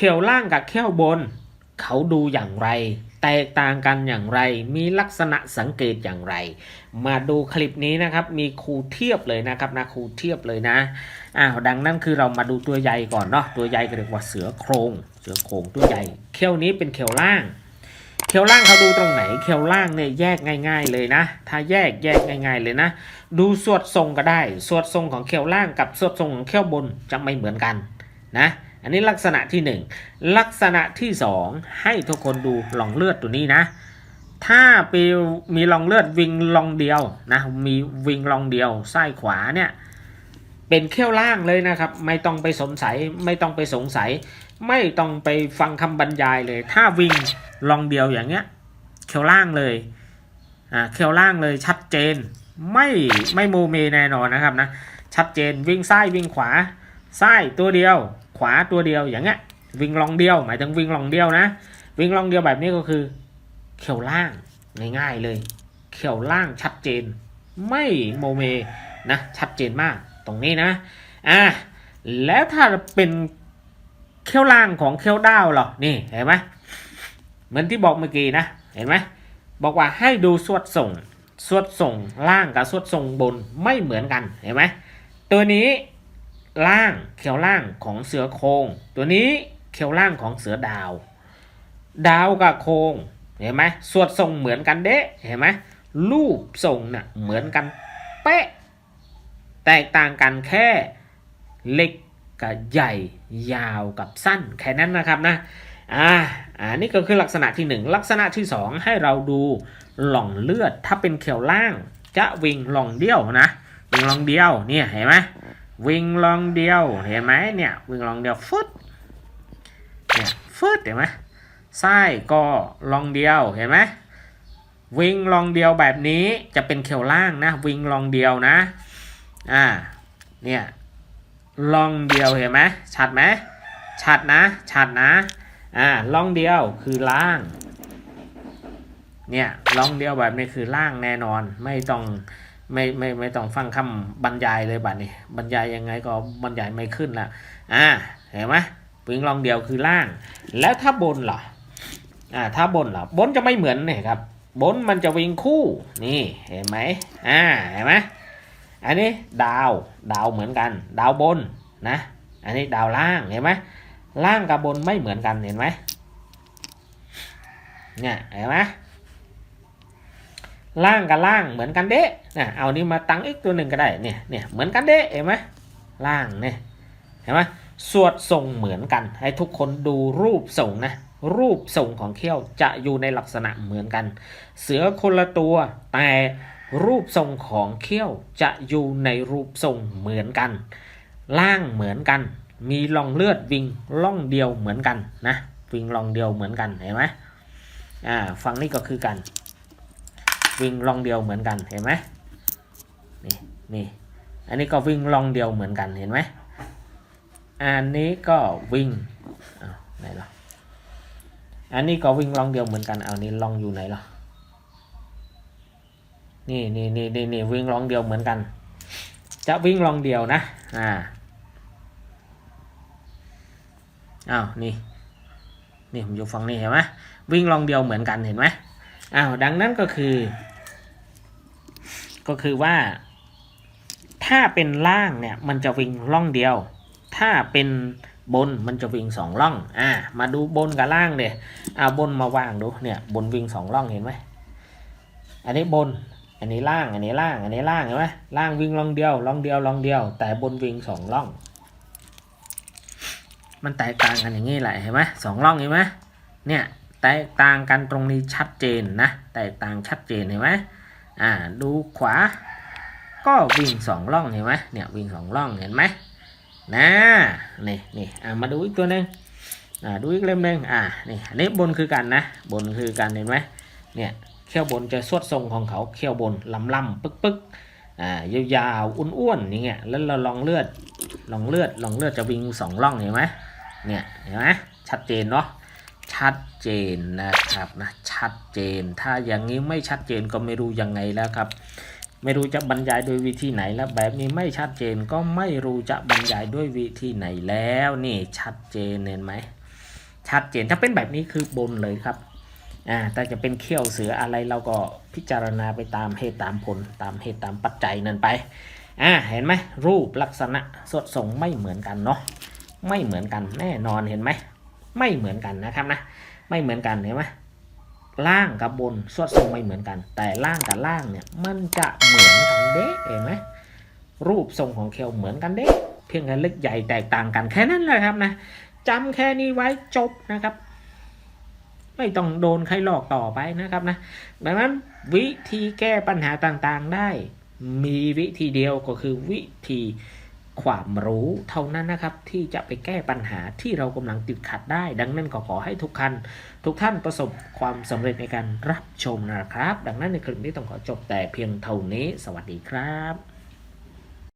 เขียวล่างกับเขียวบน เขาดูอย่างไร แตกต่างกันอย่างไร มีลักษณะสังเกตอย่างไร มาดูคลิปนี้นะครับ มีครูเทียบเลยนะครับนะครูเทียบเลยนะอ้าวดังนั้นคือเรามาดูตัวใหญ่ก่อนเนาะตัวใหญ่เรียกว่าเสือโครง เสือโครงตัวใหญ่เขียวนี้เป็นเขียวล่างเขียวล่างเขาดูตรงไหนเขียวล่างเนี่ยแยกง่าย ๆ เลยนะ ถ้าแยกแยกง่าย ๆ เลยนะ ดูสวดทรงก็ได้สวดทรงของเขียวล่างกับสวดทรงของเขียวบนจะไม่เหมือนกันนะ อันนี้ลักษณะที่หนึ่งลักษณะที่สองให้ทุกคนดูหลองเลือดตัวนี้นะ ถ้าไปมีลองเลือดวิงลองเดียวนะมีวิงลองเดียวซ้ายขวาเนี่ยเป็นเขี้ยวล่างเลยนะครับ ไม่ต้องไปสงสัยไม่ต้องไปสงสัย ไม่ต้องไปฟังคำบรรยายเลย ถ้าวิงลองเดียวอย่างเงี้ยเขี้ยวล่างเลยอ่าเขี้ยวล่างเลยชัดเจน ไม่ไม่โมเมแน่นอนนะครับนะชัดเจนวิ่งซ้ายวิ่งขวาซ้ายตัวเดียว ขวาตัวเดียวอย่างเงี้ยวิ่งลองเดียว หมายถึงวิ่งลองเดียวนะ วิ่งลองเดียวแบบนี้ก็คือ เขียวล่างง่ายๆเลย เขียวล่างชัดเจน ไม่โมเมนะชัดเจนมากตรงนี้นะอะแล้วถ้าเป็นเขียวล่างของเขียวดาวเหรอนี่เห็นไหมเหมือนที่บอกเมื่อกี้นะเห็นไหมบอกว่าให้ดูสวดส่งสวดส่งล่างกับสวดส่งบนไม่เหมือนกันเห็นไหมตัวนี้ ล่างเขียวล่างของเสือโครงตัวนี้เขียวล่างของเสือดาว ดาวกับโครงเห็นไหมสวดทรงเหมือนกันเด้เห็นไหมรูปทรงน่ะเหมือนกันเป๊ะแตกต่างกันแค่เล็กกับใหญ่ยาวกับสั้นแค่นั้นนะครับนะอ่าอ่านี่ก็คือลักษณะที่หนึ่งลักษณะที่สองให้เราดูหล่องเลือดถ้าเป็นเขียวล่างจะวิ่งหล่องเดียวนะวิ่งหล่องเดียวเนี่ยเห็นไหม วิ่งลองเดียวเห็นไหมเนี่ยวิ่งลองเดียวฟึดเนี่ยฟึดเห็นไหมไส้ก็ลองเดียวเห็นไหมวิ่งลองเดียวแบบนี้จะเป็นเขียวล่างนะวิ่งลองเดียวนะอ่าเนี่ยลองเดียวเห็นไหมชัดไหมชัดนะชัดนะอ่าลองเดียวคือล่างเนี่ยลองเดียวแบบนี้คือล่างแน่นอนไม่ต้อง ไม่ไม่ไม่ต้องฟังคำบรรยายเลยบัดนี้บรรยายยังไงก็บรรยายไม่ขึ้นละอ่าเห็นไหมวิ่งลองเดียวคือล่าง แล้วถ้าบนล่ะอ่าถ้าบนล่ะบนจะไม่เหมือนเนี่ยครับ บนมันจะวิ่งคู่นี่เห็นไหมอ่าเห็นไหมอันนี้ดาวดาวเหมือนกัน ดาวบนนะ อันนี้ดาวล่างเห็นไหมล่างกับบนไม่เหมือนกันเห็นไหมเนี่ยเห็นไหม ล่างกับล่างเหมือนกันเด้นะเอานี้มาตั้งอีกตัวหนึ่งก็ได้เนี่ยเนี่ยเหมือนกันเด้เห็นไหมล่างเนี่ยเห็นไหมสวดทรงเหมือนกัน ให้ทุกคนดูรูปทรงนะรูปทรงของเขี้ยวจะอยู่ในลักษณะเหมือนกัน เสือคนละตัวแต่รูปทรงของเขี้ยวจะอยู่ในรูปทรงเหมือนกัน ล่างเหมือนกัน มีล่องเลือดวิ่งล่องเดียวเหมือนกันนะวิ่งล่องเดียวเหมือนกันเห็นไหมอ่าฝั่งนี้ก็คือกัน วิ่งล่องเดียวเหมือนกันเห็นไหมนี่นี่อันนี้ก็วิ่งล่องเดียวเหมือนกันเห็นไหมอันนี้ก็วิ่งอ้าวไหนล่ะอันนี้ก็วิ่งลองเดียวเหมือนกันเอานี่ลองอยู่ไหนล่ะนี่นี่นี่นี่นี่วิ่งลองเดียวเหมือนกัน จะวิ่งลองเดียวนะอ่าอ้าวนี่นี่ผมอยู่ฝั่งนี้เห็นไหมวิ่งลองเดียวเหมือนกันเห็นไหม อ้าวดังนั้นก็คือ ก็คือว่า ถ้าเป็นล่างเนี่ย มันจะวิ่งล่องเดียว ถ้าเป็นบนมันจะวิ่งสองล่อง อ่า มาดูบนกับล่างเนี่ยอ่าบนมาวางดูเนี่ย บนวิ่งสองล่องเห็นไหมอันนี้บน อันนี้ล่าง อันนี้ล่าง อันนี้ล่างเห็นไหมล่างวิ่งล่องเดียวล่องเดียวล่องเดียว แต่บนวิ่งสองล่อง มันแตกต่างกันอย่างนี้แหละเห็นไหมสองล่องเห็นไหมเนี่ย แตกต่างกันตรงนี้ชัดเจนนะ แตกต่างชัดเจนเห็นไหมอ่าดูขวา ก็วิ่งสองล่องเห็นไหมเนี่ยวิ่งสองล่องเห็นไหมนะนี่นี่อ่ามาดูอีกตัวหนึ่งอ่าดูอีกเล่มหนึ่งอ่านี่อันนี้บนคือกันนะ บนคือกันเห็นไหมเนี่ยเขี้ยวบนจะสวดทรงของเขาเขี้ยวบนลำลำปึ๊กปึ๊กอ่ายาวๆอ้วนๆอย่างเงี้ยแล้วเราลองเลือดลองเลือดลองเลือดจะวิ่งสองล่องเห็นไหมเนี่ยเห็นไหมชัดเจนเนาะ ชัดเจนนะครับนะชัดเจน ถ้าอย่างนี้ไม่ชัดเจนก็ไม่รู้ยังไงแล้วครับ ไม่รู้จะบรรยายโดยวิธีไหนแล้วแบบนี้ไม่ชัดเจนก็ไม่รู้จะบรรยายด้วยวิธีไหนแล้วนี่ชัดเจนเห็นไหมชัดเจนถ้าเป็นแบบนี้คือบนเลยครับอ่าแต่จะเป็นเขี้ยวเสืออะไรเราก็พิจารณาไปตามเหตุตามผลตามเหตุตามปัจจัยนั่นไปอ่าเห็นไหมรูปลักษณะสดทรงไม่เหมือนกันเนาะไม่เหมือนกันแน่นอนเห็นไหม ไม่เหมือนกันนะครับนะไม่เหมือนกันเห็นไหมล่างกับบนสวดทรงไม่เหมือนกัน แต่ล่างกับล่างเนี่ยมันจะเหมือนกันเด้เห็นไหมรูปทรงของเคลเหมือนกันเด้เพียงแค่เล็กใหญ่แตกต่างกันแค่นั้นเลยครับนะจำแค่นี้ไว้จบนะครับ ไม่ต้องโดนใครหลอกต่อไปนะครับนะดังนั้นวิธีแก้ปัญหาต่างๆได้ มีวิธีเดียวก็คือวิธี ความรู้เท่านั้นนะครับ ที่จะไปแก้ปัญหาที่เรากำลังติดขัดได้ ดังนั้นก็ขอให้ทุกคันทุกท่านประสบความสำเร็จในการรับชมนะครับ ดังนั้นในคลิปนี้ต้องขอจบแต่เพียงเท่านี้ สวัสดีครับ